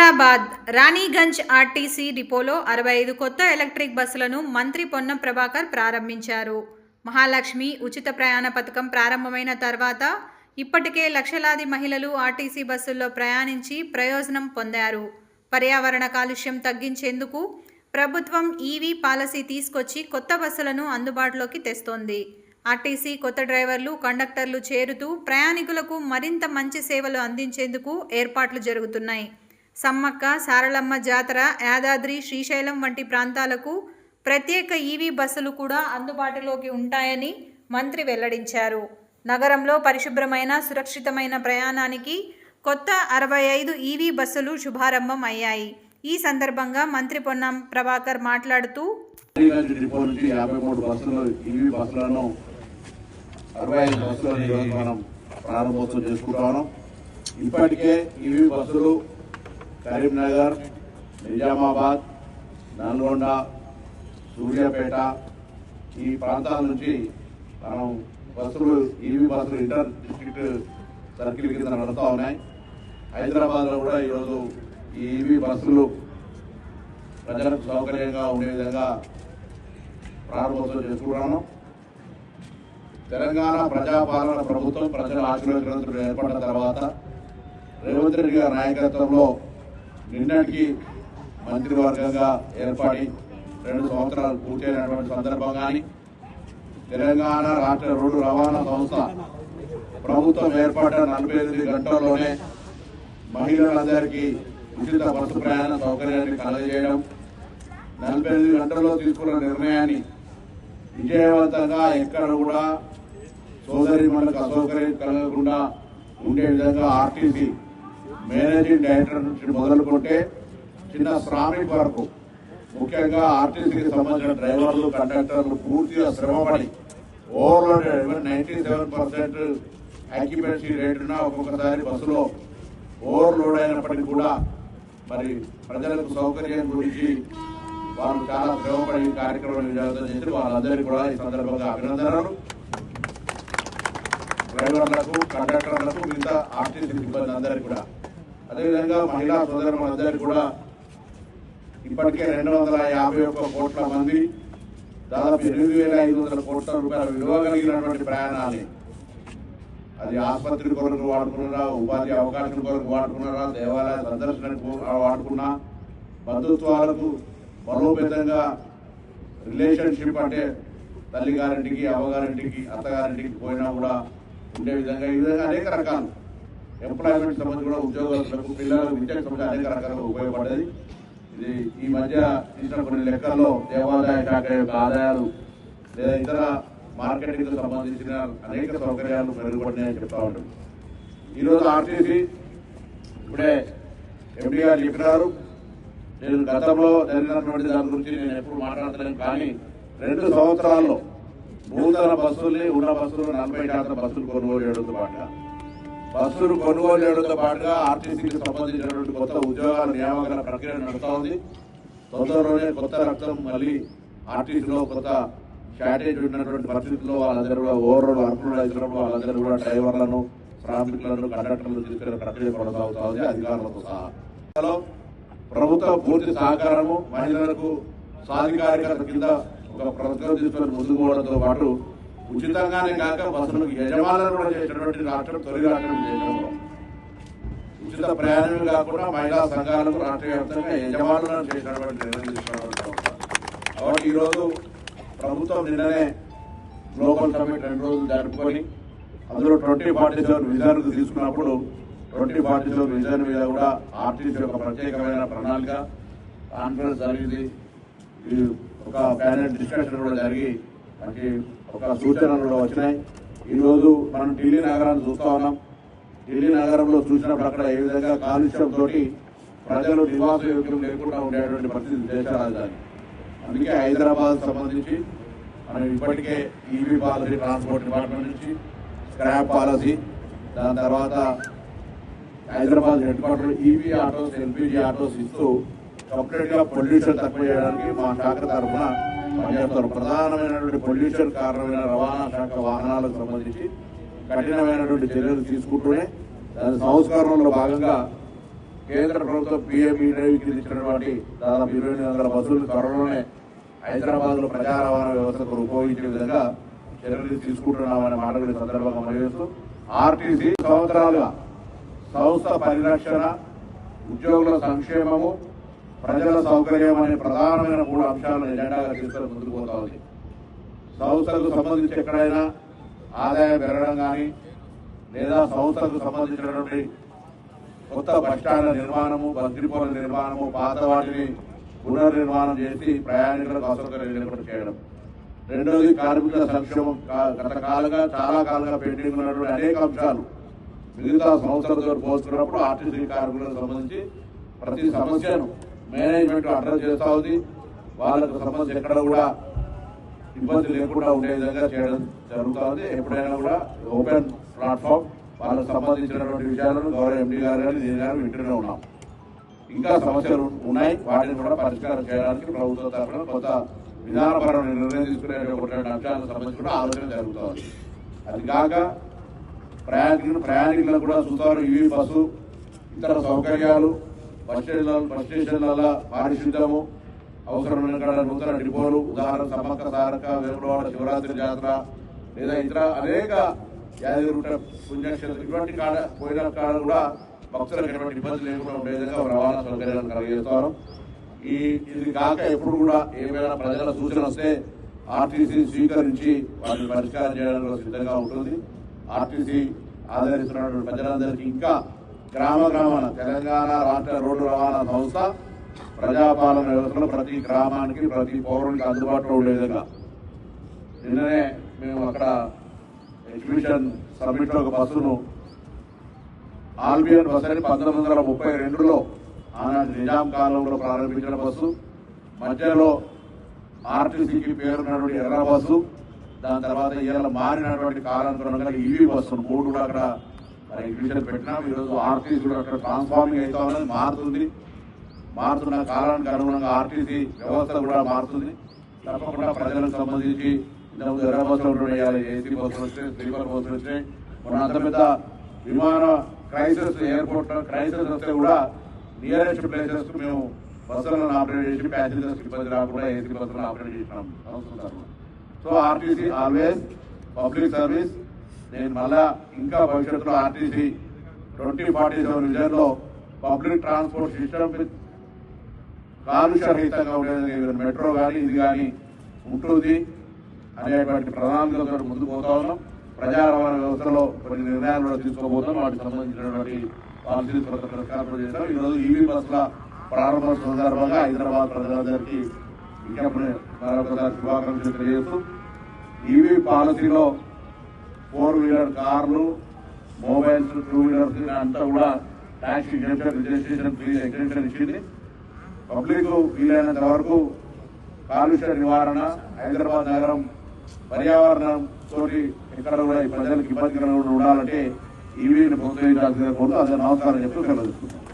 Hyderabad Raniganj RTC డిపోలో అరవై ఐదు కొత్త ఎలక్ట్రిక్ బస్సులను మంత్రి పొన్నం ప్రభాకర్ ప్రారంభించారు. మహాలక్ష్మి ఉచిత ప్రయాణ పథకం ప్రారంభమైన తర్వాత ఇప్పటికే లక్షలాది మహిళలు ఆర్టీసీ బస్సుల్లో ప్రయాణించి ప్రయోజనం పొందారు. పర్యావరణ కాలుష్యం తగ్గించేందుకు ప్రభుత్వం ఈవీ పాలసీ తీసుకొచ్చి కొత్త బస్సులను అందుబాటులోకి తెస్తోంది. ఆర్టీసీ కొత్త డ్రైవర్లు కండక్టర్లు చేరుతూ ప్రయాణికులకు మరింత మంచి సేవలు అందించేందుకు ఏర్పాట్లు జరుగుతున్నాయి. సమ్మక్క సారలమ్మ జాతర యాదాద్రి శ్రీశైలం వంటి ప్రాంతాలకు ప్రత్యేక ఈవీ బస్సులు కూడా అందుబాటులోకి ఉంటాయని మంత్రి వెల్లడించారు. నగరంలో పరిశుభ్రమైన సురక్షితమైన ప్రయాణానికి కొత్త అరవై ఐదు ఈవీ బస్సులు శుభారంభం అయ్యాయి. ఈ సందర్భంగా మంత్రి పొన్నం ప్రభాకర్ మాట్లాడుతూ ప్రారంభోత్సవం చేసుకుంటాము ఇప్పటికే ఈవీ బస్సులు కరీంనగర్ నిజామాబాద్ నల్గొండ సూర్యాపేట ఈ ప్రాంతాల నుంచి మనం బస్సులు ఈవీ బస్సులు ఇంటర్ డిస్ట్రిక్ట్ సర్కిల్ కింద నడుస్తూ ఉన్నాయి. హైదరాబాద్లో కూడా ఈరోజు ఈ ఈవీ బస్సులు ప్రజలకు సౌకర్యంగా ఉండే విధంగా ప్రారంభోత్సవం చేసుకున్నాను తెలంగాణ ప్రజాపాలన ప్రభుత్వం ప్రజల ఆశీర్వాదంతో ఏర్పడిన తర్వాత రేవంత్ రెడ్డి గారి నాయకత్వంలో నిన్నటికి మంత్రివర్గంగా ఏర్పడి రెండు సంవత్సరాలు పూర్తయినటువంటి సందర్భం కానీ తెలంగాణ రాష్ట్ర రోడ్డు రవాణా సంస్థ ప్రభుత్వం ఏర్పడిన నలభై ఎనిమిది గంటల్లోనే మహిళలందరికీ ఉచిత బస్సు ప్రయాణ సౌకర్యాన్ని కలగజేయడం నలభై ఎనిమిది గంటల్లో తీసుకున్న నిర్ణయాన్ని విజయవంతంగా ఎక్కడ కూడా సోదరి మనకు అసౌకర్యం కలగకుండా ఉండే విధంగా ఆర్టీసీ మేనేజింగ్ డైరెక్టర్ నుంచి మొదలుకుంటే చిన్న శ్రామిక్ వరకు ముఖ్యంగా ఆర్టీసీకి సంబంధించిన డ్రైవర్లు కండక్టర్లు పూర్తిగా శ్రమపడి overload ninety seven percent occupancy రేటున ఒక్కొక్కసారి బస్సులో ఓవర్లోడ్ అయినప్పటికీ కూడా మరి ప్రజలకు సౌకర్యం గురించి వాళ్ళు చాలా శ్రమపడి కార్యక్రమం విజయవంతం చేసి వాళ్ళందరికీ కూడా ఈ సందర్భంగా అభినందనలు. డ్రైవర్లకు కండక్టర్లకు మిగతా ఆర్టీసీ సిబ్బంది అందరికీ కూడా అదేవిధంగా మహిళా సోదరులందరికీ కూడా ఇప్పటికే రెండు వందల యాభై ఒక్క కోట్ల మంది దాదాపు ఎనిమిది వేల ఐదు వందల కోట్ల రూపాయల విలువ కలిగినటువంటి ప్రయాణాన్ని అది ఆసుపత్రి కొరకు వాడుకున్నారా ఉపాధి అవకాశం కొరకు వాడుకున్నారా దేవాలయ సందర్శనకు వాడుకున్నా బంధుత్వాలకు బలోపేతంగా రిలేషన్షిప్ అంటే తల్లిగారింటికి అవ్వగారింటికి అత్తగారింటికి పోయినా కూడా ఉండే విధంగా ఈ విధంగా అనేక రకాలు. ఎంప్లాయ్మెంట్ సంబంధించి కూడా ఉద్యోగాలకు పిల్లలకు విద్యకు సంబంధించి అనేక రకాలుగా ఉపయోగపడేది ఇది ఈ మధ్య తీసిన కొన్ని లెక్కల్లో దేవాదాయ శాఖ యొక్క ఆదాయాలు లేదా ఇతర మార్కెటింగ్ సంబంధించిన అనేక సౌకర్యాలు మెరుగుపడినాయని చెప్తా ఉంటాం. ఈరోజు ఆర్టీసీ ఇప్పుడే ఎంపీ గారు చెప్పినారు. నేను గతంలో జరిగినటువంటి దాని గురించి నేను ఎప్పుడు మాట్లాడలేను కానీ రెండు సంవత్సరాల్లో నూతన బస్సుల్ని ఉన్న బస్సులు నలభై శాతం బస్సులు కొనుగోలు చేయడంతో పాటుగా బస్సులు కొనుగోలు చేయడంతో పాటుగా ఆర్టీసీకి సంబంధించినటువంటి కొత్త ఉద్యోగాల నియామకాల ప్రక్రియ నడుస్తూ ఉంది తొందరలోనే కొత్త రక్తం మళ్ళీ ఆర్టీసీలో కొత్త షార్టేజ్ ఉన్నటువంటి పరిస్థితుల్లో వాళ్ళందరూ కూడా ఓవర్ వర్కులు అయినప్పుడు వాళ్ళందరూ కూడా డ్రైవర్లను శ్రామికులను కండక్టర్లను తీసుకునే ప్రక్రియ కొనసాగుతా ఉంది అధికారులతో సహా. హలో. ప్రభుత్వ పూర్తి సహకారము మహిళలకు సాధికారికత కింద ఒక ప్రభుత్వం తీసుకొని ముందుకు పోవడంతో పాటు ఉచితంగానే కాక బస్సులకు యజమానులు కూడా చేసినటువంటి రాష్ట్రం తొలి రాష్ట్రం దేశంలో. ఉచిత ప్రయాణం కాకుండా మహిళా సంఘాలకు రాష్ట్ర వ్యాప్తంగా యజమానులను చేసినటువంటి నిర్ణయం తీసుకోవడం కాబట్టి ఈరోజు ప్రభుత్వం నిన్ననే గ్లోబల్ సమ్మిట్ రెండు రోజులు జరుపుకొని అందులో ట్వంటీ ఫార్టీ సెవెన్ విజన్ తీసుకున్నప్పుడు ట్వంటీ ఫార్టీ సెవెన్ విజన్ మీద కూడా ఆర్టీసీ ఒక ప్రత్యేకమైన ప్రణాళిక కాన్ఫరెన్స్ జరిగింది. ఒక ప్యానెల్ డిస్కషన్ కూడా జరిగి మనకి ఒక సూచనలు కూడా వచ్చినాయి. ఈరోజు మనం ఢిల్లీ నగరాన్ని చూస్తూ ఉన్నాం. ఢిల్లీ నగరంలో చూసినప్పుడు అక్కడ ఏ విధంగా కాలుష్యంతో ప్రజలు నివాస యోగ్యం లేకుండా ఉండేటువంటి పరిస్థితి దేశ రాజధాని. అందుకే హైదరాబాద్ సంబంధించి మనం ఇప్పటికే ఈవీ పాలసీ ట్రాన్స్పోర్ట్ డిపార్ట్మెంట్ నుంచి స్క్రాప్ పాలసీ దాని తర్వాత Hyderabad headquarter EV autos LPG autos ఇస్తూ కంప్లీట్ పొల్యూషన్ తక్కువ చేయడానికి మా శాఖ తరఫున పనిచేస్తారు ప్రధానమైనటువంటి పొల్యూషన్ కారణమైన రవాణా శాఖ వాహనాలకు సంబంధించి కఠినమైనటువంటి చర్యలు తీసుకుంటూనే దాని సంస్కరణలో భాగంగా కేంద్ర ప్రభుత్వం పిఎంఈ డ్రైవ్ ఇచ్చినటువంటి దాదాపు ఇరవై ఎనిమిది వందల బస్సులు త్వరలోనే హైదరాబాద్లో ప్రజా రవాణా వ్యవస్థకు ఉపయోగించే విధంగా చర్యలు తీసుకుంటున్నామనే మాటలు సందర్భంగా మనవేస్తూ ఆర్టీసీ సంవత్సరాలుగా సంస్థ పరిరక్షణ ఉద్యోగుల సంక్షేమము ప్రజల సౌకర్యం అనే ప్రధానమైన మూడు అంశాలను ఎజెండాగా తీసుకొని ముందుకు పోతా ఉంది. సంస్థలకు సంబంధించి ఎక్కడైనా ఆదాయం పెరగడం కానీ లేదా సంస్థలకు సంబంధించినటువంటి కొత్త బస్టాండ్ల నిర్మాణము బస్డిపోల నిర్మాణము పాత వాటిని పునర్నిర్మాణం చేసి ప్రయాణికులకు అసౌకర్యం లేకుండా చేయడం. రెండోది కార్మికుల సంక్షేమం. గత కాలంగా చాలా కాలంగా పెండింగ్ ఉన్నటువంటి అనేక అంశాలు మిగతా సంస్థలతో పోల్చుకున్నప్పుడు ఆర్టీసీ కార్మికులకు సంబంధించి ప్రతి సమస్యను మేనేజ్మెంట్ అడ్రస్ చేస్తా ఉంది. వాళ్ళకు సంబంధించి ఎక్కడ కూడా ఇబ్బంది లేకుండా ఉండే విధంగా చేయడం జరుగుతుంది ఎప్పుడైనా కూడా ఓపెన్ ప్లాట్ఫామ్ వాళ్ళకు సంబంధించినటువంటి విషయాలను గౌరవ ఎండి గారు కానీ దీని గారు వింటూనే ఉన్నాం. ఇంకా సమస్యలు ఉన్నాయి. వాటిని కూడా పరిష్కారం చేయడానికి ప్రభుత్వం తరఫున కొంత విధానపరమైన నిర్ణయం తీసుకునేటువంటి అంశాలకు సంబంధించి కూడా ఆలోచన జరుగుతుంది అది కాక ప్రయాణికులు ప్రయాణికులకు కూడా సుతారు ఇవి బస్సు ఇతర సౌకర్యాలు బస్ స్టేషన్ల బస్ స్టేషన్ల పారిశుద్ధ్యము అవసరమైన కాడ నూతన డిపోలు ఉదాహరణ సమ్మక్క సారక వేములవాడ శివరాత్రి జాతర లేదా ఇతర అనేక యాదగిరిగుట్ట పుణ్యక్షేత్రం ఇటువంటి కాడ పోయిన కాడ కూడా భక్తులకు ఎటువంటి ఇబ్బంది లేకుండా ఉండే విధంగా రవాణా సౌకర్యాలను కలిగిస్తారు ఈ ఇది కాక ఎప్పుడు కూడా ఏమైనా ప్రజల సూచన వస్తే ఆర్టీసీ స్వీకరించి వాటిని పరిష్కారం చేయడానికి సిద్ధంగా ఉంటుంది. ఆర్టీసీ ఆదరిస్తున్నటువంటి ప్రజలందరికీ ఇంకా గ్రామ గ్రామాన తెలంగాణ రాష్ట్ర రోడ్డు రవాణా సంస్థ ప్రజాపాలన వ్యవస్థలో ప్రతి గ్రామానికి ప్రతి పౌరునికి అందుబాటులో ఉండే విధంగా. నిన్ననే మేము అక్కడ ఎగ్జిబిషన్ సబ్మిట్లో ఒక బస్సును ఆల్బియన్ బస్సు అని పంతొమ్మిది వందల ముప్పై రెండులో ఆనాటి నిజాం కాలంలో ప్రారంభించిన బస్సు. మధ్యలో ఆర్టీసీకి పేరున్నటువంటి ఎర్ర బస్సు. దాని తర్వాత ఇవాళ మారినటువంటి కాలానుగుణంగా ఈవీ బస్సు మూడు కూడా అక్కడ మరి ఎగ్జిబిషన్ పెట్టినాం ఈరోజు ఆర్టీసీ కూడా అక్కడ ట్రాన్స్ఫార్మింగ్ అవుతా ఉన్నది మారుతుంది. మారుతున్న కాలానికి అనుగుణంగా ఆర్టీసీ వ్యవస్థ కూడా మారుతుంది. తప్పకుండా ప్రజలకు సంబంధించి ఇంతకుముందు ఎర్ర బస్సులు ఉంటుండే ఏసీ బస్సులు వచ్చాయి స్లీపర్ బస్సులు వచ్చాయి మన అంత పెద్ద విమాన క్రైసిస్ ఎయిర్పోర్ట్ క్రైసిస్ వస్తే కూడా నియరెస్ట్ ప్లేసెస్ మేము బస్సులను ఆపరేట్ చేసి ప్యాసింజర్స్ ఇబ్బంది రాకుండా ఏసీ బస్సులను ఆపరేట్ చేసినాం. సంవత్సరం so RTC always public service నేను మళ్ళా ఇంకా భవిష్యత్తులో RTC twenty forty seven vision public transport system with కాలుష్య రహితంగా ఉండేది మెట్రో కానీ ఇది కానీ ఉంటుంది. అనేటువంటి ప్రణాళికలతో ముందుకు పోతా ఉన్నాం. ప్రజా రవాణా వ్యవస్థలో కొన్ని నిర్ణయాలు కూడా తీసుకోబోతాం వాటికి సంబంధించినటువంటి పాలసీలు కొత్త చేస్తాం ఈరోజు ఈవీ బస్సుల ప్రారంభ సందర్భంగా హైదరాబాద్ ప్రజలందరికీ ఇంకా మరొకసారి శుభాకాంక్షలు తెలియజేస్తూ ఈవీ పాలసీలో ఫోర్ వీలర్ కార్లు మొబైల్స్ టూ వీలర్స్ అంతా కూడా tax exemption registration fee exemption ఇచ్చింది. పబ్లిక్ వీలైనంత వరకు కాలుష్య నివారణ హైదరాబాద్ నగరం పర్యావరణం తోటి ఎక్కడ కూడా ప్రజలకు ఇబ్బంది కలగకుండా ఉండాలంటే ఈవీని ప్రోత్సహించాల్సిన కోరుతూ అదే నమస్కారం చెప్తూ సెలవు తీసుకుంటాం